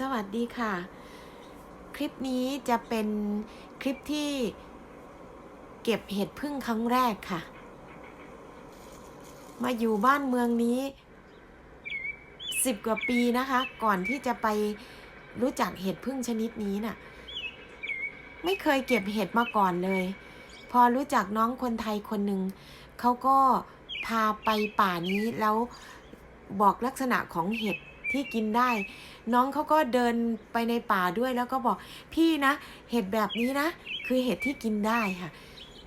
สวัสดีค่ะ คลิปนี้จะเป็นคลิปที่เก็บเห็ดพึ่งครั้งแรกค่ะ มาอยู่บ้านเมืองนี้สิบกว่าปีนะคะ ก่อนที่จะไปรู้จักเห็ดพึ่งชนิดนี้น่ะ ไม่เคยเก็บเห็ดมาก่อนเลย พอรู้จักน้องคนไทยคนหนึ่งเขาก็พาไปป่านี้แล้วบอกลักษณะของเห็ด ที่กินได้ น้องเขาก็เดินไปในป่าด้วยแล้วก็บอกพี่นะ เห็ดแบบนี้นะ คือเห็ดที่กินได้ค่ะ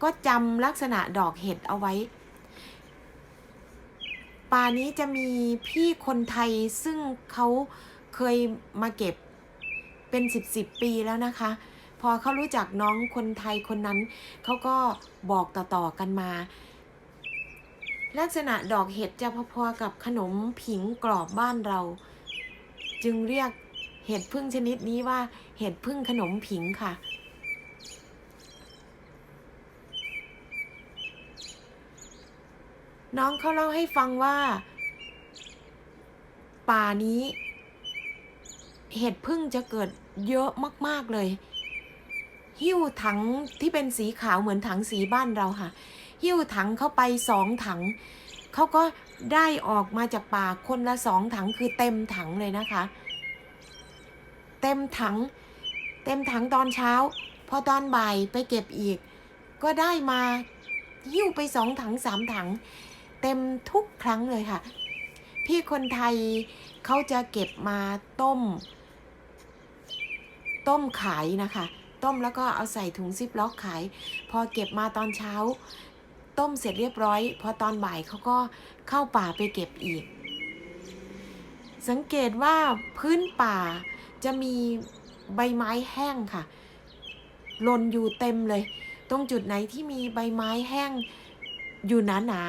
ก็จำลักษณะดอกเห็ดเอาไว้ ป่านี้จะมีพี่คนไทยซึ่งเขาเคยมาเก็บเป็นสิบสิบปีแล้วนะคะ พอเขารู้จักน้องคนไทยคนนั้น เขาก็บอกต่อๆกันมาลักษณะดอกเห็ดจะพอๆกับขนมผิงกรอบบ้านเรา จึงเรียกเห็ดพึ่งชนิดนี้ว่าเห็ดพึ่งขนมผิงค่ะ น้องเขาเล่าให้ฟังว่า ป่านี้ เห็ดพึ่งจะเกิดเยอะมาก ๆ เลย หิ้วถังที่เป็นสีขาวเหมือนถังสีบ้านเราค่ะ หิ้วถังเข้าไปสองถัง เขาก็ได้ออกมาจากป่าคนละสองถังคือเต็มถังเลยนะคะ เต็มถัง เต็มถังตอนเช้า พอตอนบ่ายไปเก็บอีก ก็ได้มาหิ้วไปสองถังสามถัง เต็มทุกครั้งเลยค่ะ พี่คนไทยเขาจะเก็บมาต้ม ต้มขายนะคะ ต้มแล้วก็เอาใส่ถุงซิปล็อกขาย พอเก็บมาตอนเช้า ต้มเสร็จเรียบร้อย พอตอนบ่ายเขาก็เข้าป่าไปเก็บอีก สังเกตว่าพื้นป่าจะมีใบไม้แห้งค่ะหล่นอยู่เต็มเลย ตรงจุดไหนที่มีใบไม้แห้งอยู่หนาหนา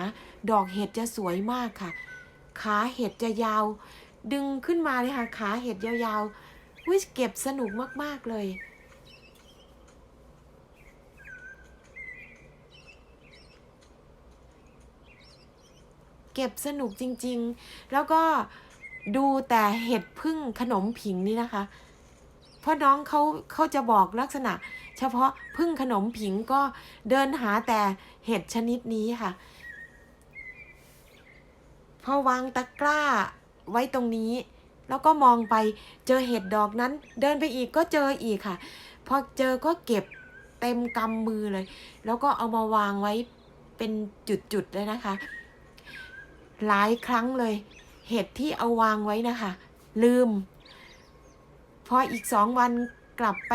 ดอกเห็ดจะสวยมากค่ะ ขาเห็ดจะยาว ดึงขึ้นมาเลยค่ะ ขาเห็ดยาวๆวิเก็บสนุกมากๆเลย เก็บสนุกจริง ๆ แล้วก็ดูแต่เห็ดพึ่งขนมผิงนี่นะคะ เพราะน้องเขาเขาจะบอกลักษณะ เฉพาะพึ่งขนมผิงก็เดินหาแต่เห็ดชนิดนี้ค่ะ พอวางตะกร้าไว้ตรงนี้ แล้วก็มองไปเจอเห็ดดอกนั้น เดินไปอีกก็เจออีกค่ะ พอเจอก็เก็บเต็มกำมือเลย แล้วก็เอามาวางไว้เป็นจุดๆเลยนะคะ หลายครั้งเลย เห็ดที่เอาวางไว้นะคะ ลืม พออีกสองวันกลับไป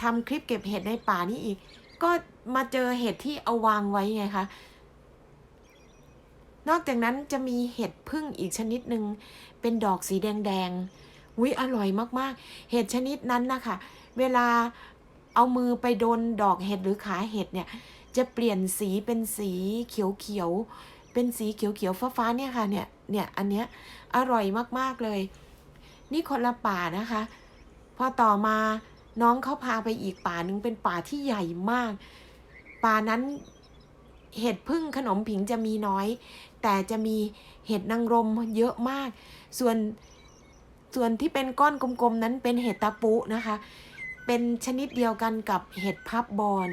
ทำคลิปเก็บเห็ดในป่านี่อีก ก็มาเจอเห็ดที่เอาวางไว้ไงคะนอกจากนั้นจะมีเห็ดพึ่งอีกชนิดหนึ่งเป็นดอกสีแดงๆวิอร่อยมากๆ เห็ดชนิดนั้นนะคะ เวลาเอามือไปโดนดอกเห็ดหรือขาเห็ดเนี่ย จะเปลี่ยนสีเป็นสีเขียวๆ เป็นสีเขียวๆฟ้าๆเนี่ยค่ะเนี่ยเนี่ยอันเนี้ยอร่อยมากๆเลย นี่คนละป่านะคะ พอต่อมาน้องเขาพาไปอีกป่าหนึ่งเป็นป่าที่ใหญ่มาก ป่านั้นเห็ดพึ่งขนมผิงจะมีน้อย แต่จะมีเห็ดนางรมเยอะมาก ส่วนส่วนที่เป็นก้อนกลมๆนั้นเป็นเห็ดตาปุนะคะ เป็นชนิดเดียวกันกับเห็ดพับบอน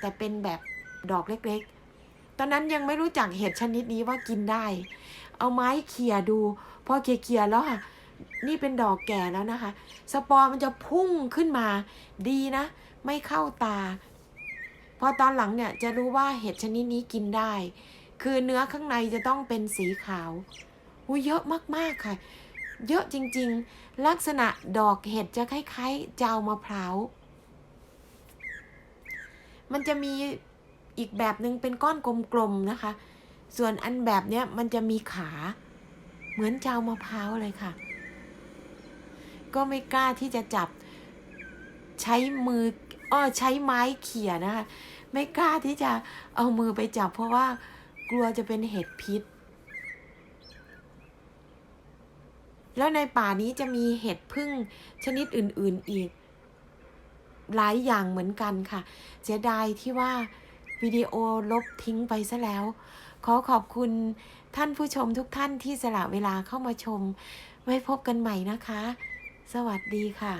แต่เป็นแบบดอกเล็กๆ ตอนนั้นยังไม่รู้จักเห็ดชนิดนี้ว่ากินได้ เอาไม้เขี่ยดูพอเขี่ยๆแล้วค่ะ นี่เป็นดอกแก่แล้วนะคะ สปอร์มันจะพุ่งขึ้นมาดีนะ ไม่เข้าตา พอตอนหลังเนี่ยจะรู้ว่าเห็ดชนิดนี้กินได้ คือเนื้อข้างในจะต้องเป็นสีขาวอุ้ยเยอะมากๆค่ะ เยอะจริงๆ ลักษณะดอกเห็ดจะคล้ายๆเจ้ามะพร้าวมันจะมี อีกแบบหนึ่งเป็นก้อนกลมๆนะคะ ส่วนอันแบบเนี้ยมันจะมีขาเหมือนเจ้ามะพร้าวเลยค่ะ ก็ไม่กล้าที่จะจับใช้มืออ้อใช้ไม้เขี่ยนะคะ ไม่กล้าที่จะเอามือไปจับเพราะว่ากลัวจะเป็นเห็ดพิษ แล้วในป่านี้จะมีเห็ดพึ่งชนิดอื่น ๆอีก หลายอย่างเหมือนกันค่ะ เสียดายที่ว่า วิดีโอลบทิ้งไปซะแล้ว ขอขอบคุณท่านผู้ชมทุกท่านที่สละเวลาเข้ามาชม ไว้พบกันใหม่นะคะ สวัสดีค่ะ